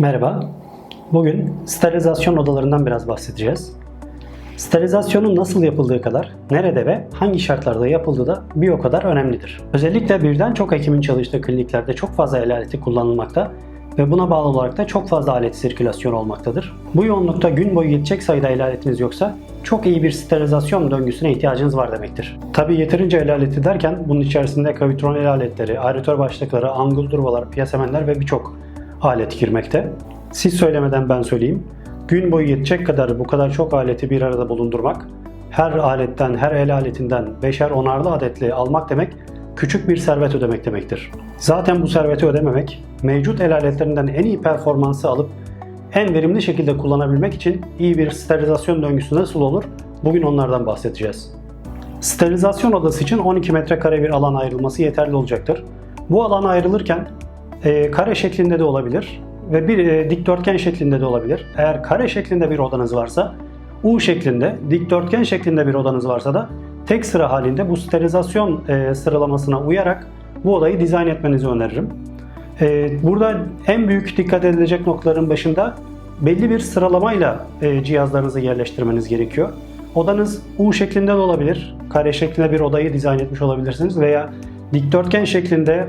Merhaba. Bugün sterilizasyon odalarından biraz bahsedeceğiz. Sterilizasyonun nasıl yapıldığı kadar nerede ve hangi şartlarda yapıldığı da bir o kadar önemlidir. Özellikle birden çok hekimin çalıştığı kliniklerde çok fazla el aleti kullanılmakta ve buna bağlı olarak da çok fazla alet sirkülasyonu olmaktadır. Bu yoğunlukta gün boyu yetecek sayıda el aletiniz yoksa çok iyi bir sterilizasyon döngüsüne ihtiyacınız var demektir. Tabi yeterince el aleti derken bunun içerisinde kavitron el aletleri, aeratör başlıkları, angul durvalar, piyasemenler ve birçok alet girmekte. Siz söylemeden ben söyleyeyim. Gün boyu yetecek kadar bu kadar çok aleti bir arada bulundurmak, her aletten, her el aletinden beşer onarlı adetli almak demek küçük bir servet ödemek demektir. Zaten bu serveti ödememek, mevcut el aletlerinden en iyi performansı alıp en verimli şekilde kullanabilmek için iyi bir sterilizasyon döngüsü nasıl olur? Bugün onlardan bahsedeceğiz. Sterilizasyon odası için 12 metrekare bir alan ayrılması yeterli olacaktır. Bu alan ayrılırken e, kare şeklinde de olabilir ve bir e, dikdörtgen şeklinde de olabilir. Eğer kare şeklinde bir odanız varsa U şeklinde, dikdörtgen şeklinde bir odanız varsa da tek sıra halinde bu sterilizasyon e, sıralamasına uyarak bu odayı dizayn etmenizi öneririm. E, burada en büyük dikkat edilecek noktaların başında belli bir sıralamayla cihazlarınızı yerleştirmeniz gerekiyor. Odanız U şeklinde de olabilir, kare şeklinde bir odayı dizayn etmiş olabilirsiniz veya dikdörtgen şeklinde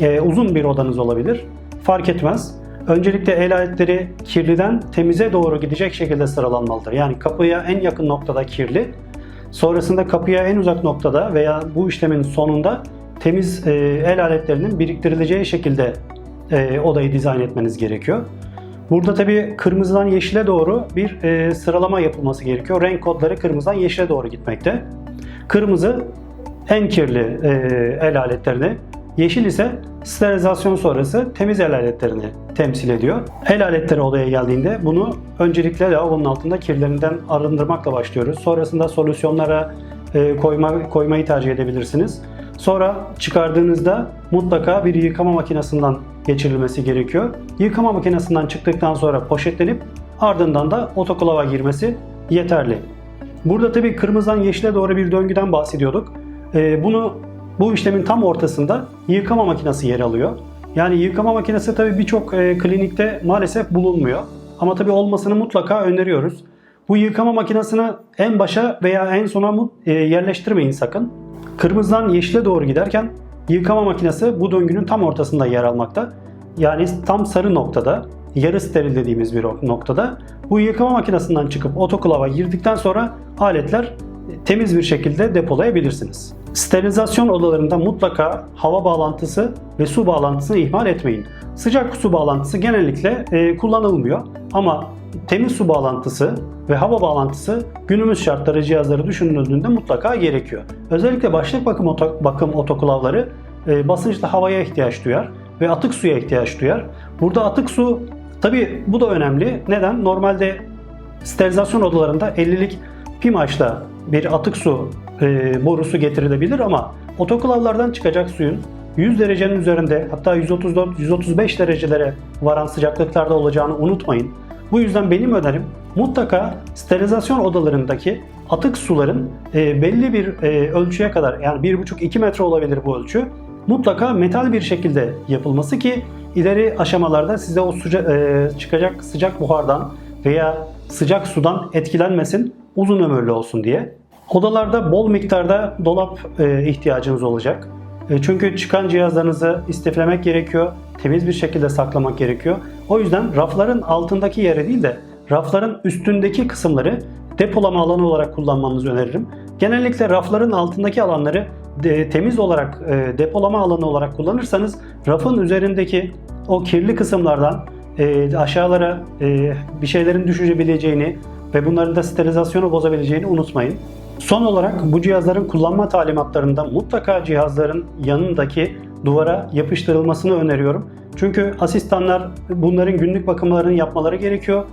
e, uzun bir odanız olabilir. Fark etmez. Öncelikle el aletleri kirliden temize doğru gidecek şekilde sıralanmalıdır. Yani kapıya en yakın noktada kirli, sonrasında kapıya en uzak noktada veya bu işlemin sonunda temiz e, el aletlerinin biriktirileceği şekilde e, odayı dizayn etmeniz gerekiyor. Burada tabi kırmızıdan yeşile doğru bir e, sıralama yapılması gerekiyor. Renk kodları kırmızıdan yeşile doğru gitmekte. Kırmızı en kirli e, el aletlerini, yeşil ise sterilizasyon sonrası temiz el aletlerini temsil ediyor. El aletleri odaya geldiğinde bunu öncelikle lavabonun altında kirlerinden arındırmakla başlıyoruz. Sonrasında solüsyonlara e, koyma, koymayı tercih edebilirsiniz. Sonra çıkardığınızda mutlaka bir yıkama makinesinden geçirilmesi gerekiyor. Yıkama makinesinden çıktıktan sonra poşetlenip ardından da otoklava girmesi yeterli. Burada tabii kırmızıdan yeşile doğru bir döngüden bahsediyorduk. Ee, bunu bu işlemin tam ortasında yıkama makinesi yer alıyor. Yani yıkama makinesi tabii birçok e, klinikte maalesef bulunmuyor. Ama tabii olmasını mutlaka öneriyoruz. Bu yıkama makinesini en başa veya en sona e, yerleştirmeyin sakın. Kırmızıdan yeşile doğru giderken yıkama makinesi bu döngünün tam ortasında yer almakta. Yani tam sarı noktada, yarı steril dediğimiz bir noktada. Bu yıkama makinesinden çıkıp otoklava girdikten sonra aletler temiz bir şekilde depolayabilirsiniz. Sterilizasyon odalarında mutlaka hava bağlantısı ve su bağlantısını ihmal etmeyin. Sıcak su bağlantısı genellikle e, kullanılmıyor ama temiz su bağlantısı ve hava bağlantısı günümüz şartları cihazları düşünüldüğünde mutlaka gerekiyor. Özellikle başlık bakım, oto, bakım otoklavları e, basınçlı havaya ihtiyaç duyar ve atık suya ihtiyaç duyar. Burada atık su tabi bu da önemli. Neden? Normalde sterilizasyon odalarında 50'lik pimaçla bir atık su e, borusu getirilebilir ama otoklavlardan çıkacak suyun 100 derecenin üzerinde hatta 134-135 derecelere varan sıcaklıklarda olacağını unutmayın. Bu yüzden benim önerim mutlaka sterilizasyon odalarındaki atık suların e, belli bir e, ölçüye kadar yani 1,5-2 metre olabilir bu ölçü mutlaka metal bir şekilde yapılması ki ileri aşamalarda size o sıca- e, çıkacak sıcak buhardan veya sıcak sudan etkilenmesin, uzun ömürlü olsun diye. Odalarda bol miktarda dolap e, ihtiyacınız olacak. E, çünkü çıkan cihazlarınızı istiflemek gerekiyor, temiz bir şekilde saklamak gerekiyor. O yüzden rafların altındaki yere değil de rafların üstündeki kısımları depolama alanı olarak kullanmanızı öneririm. Genellikle rafların altındaki alanları temiz olarak e, depolama alanı olarak kullanırsanız rafın üzerindeki o kirli kısımlardan aşağılara bir şeylerin düşebileceğini ve bunların da sterilizasyonu bozabileceğini unutmayın. Son olarak bu cihazların kullanma talimatlarında mutlaka cihazların yanındaki duvara yapıştırılmasını öneriyorum. Çünkü asistanlar bunların günlük bakımlarını yapmaları gerekiyor.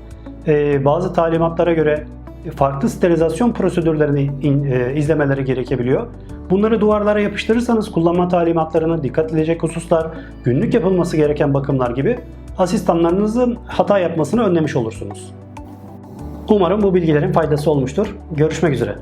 Ee, bazı talimatlara göre farklı sterilizasyon prosedürlerini in- e, izlemeleri gerekebiliyor. Bunları duvarlara yapıştırırsanız kullanma talimatlarına dikkat edilecek hususlar, günlük yapılması gereken bakımlar gibi asistanlarınızın hata yapmasını önlemiş olursunuz. Umarım bu bilgilerin faydası olmuştur. Görüşmek üzere.